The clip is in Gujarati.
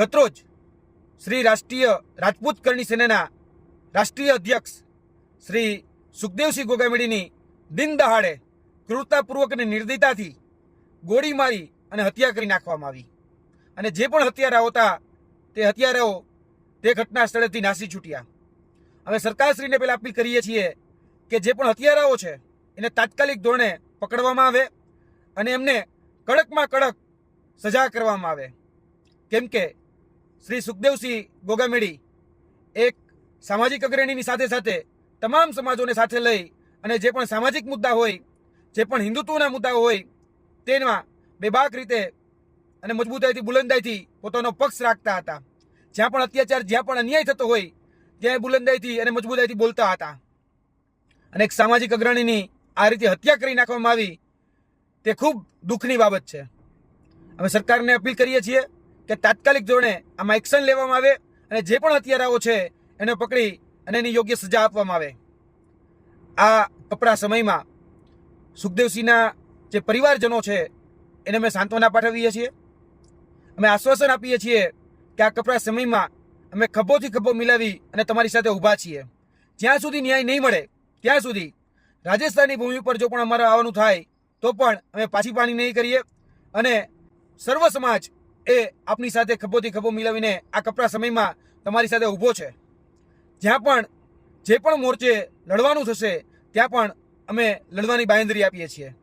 ગતરોજ શ્રી રાષ્ટ્રીય રાજપૂત કરણી સેનાના રાષ્ટ્રીય અધ્યક્ષ શ્રી સુખદેવસિંહ ગોગામેડીની દિન દહાડે ક્રૂરતાપૂર્વક અને નિર્દયતાથી ગોળી મારી અને હત્યા કરી નાખવામાં આવી. અને જે પણ હત્યારાઓ હતા, તે હત્યારાઓ તે ઘટના સ્થળેથી નાસી છૂટ્યા. હવે સરકારશ્રીને પેલા અપીલ કરીએ છીએ કે જે પણ હત્યારાઓ છે, એને તાત્કાલિક ધોરણે પકડવામાં આવે અને એમને કડકમાં કડક સજા કરવામાં આવે. કેમ કે શ્રી સુખદેવસિંહ ગોગામેડી એક સામાજિક અગ્રણીની સાથે સાથે તમામ સમાજોને સાથે લઈ અને જે પણ સામાજિક મુદ્દા હોય, જે પણ હિન્દુત્વના મુદ્દાઓ હોય, તેમાં બેબાક રીતે અને મજબૂતાઈથી, બુલંદાઈથી પોતાનો પક્ષ રાખતા હતા. જ્યાં પણ અત્યાચાર, જ્યાં પણ અન્યાય થતો હોય ત્યાં બુલંદાઈથી અને મજબૂતાઈથી બોલતા હતા. અને એક સામાજિક અગ્રણીની આ રીતે હત્યા કરી નાખવામાં આવી, તે ખૂબ દુઃખની બાબત છે. અમે સરકારને અપીલ કરીએ છીએ કે તાત્કાલિક ધોરણે આમાં એક્શન લેવામાં આવે અને જે પણ હત્યારાઓ છે એને પકડી અને એની યોગ્ય સજા આપવામાં આવે. આ કપરા સમયમાં સુખદેવસિંહના જે પરિવારજનો છે એને અમે સાંત્વના પાઠવીએ છીએ. અમે આશ્વાસન આપીએ છીએ કે આ કપરા સમયમાં અમે ખભોથી ખભો મિલાવી અને તમારી સાથે ઊભા છીએ. જ્યાં સુધી ન્યાય નહીં મળે, ત્યાં સુધી રાજસ્થાનની ભૂમિ પર જો પણ અમારે આવવાનું થાય, તો પણ અમે પાછી પાણી નહીં કરીએ અને સર્વ સમાજ એ આપની સાથે ખભોથી ખભો મિલાવીને આ કપરા સમયમાં તમારી સાથે ઊભો છે. જ્યાં પણ જે પણ મોરચે લડવાનું થશે, ત્યાં પણ અમે લડવાની બાંયધરી આપીએ છીએ.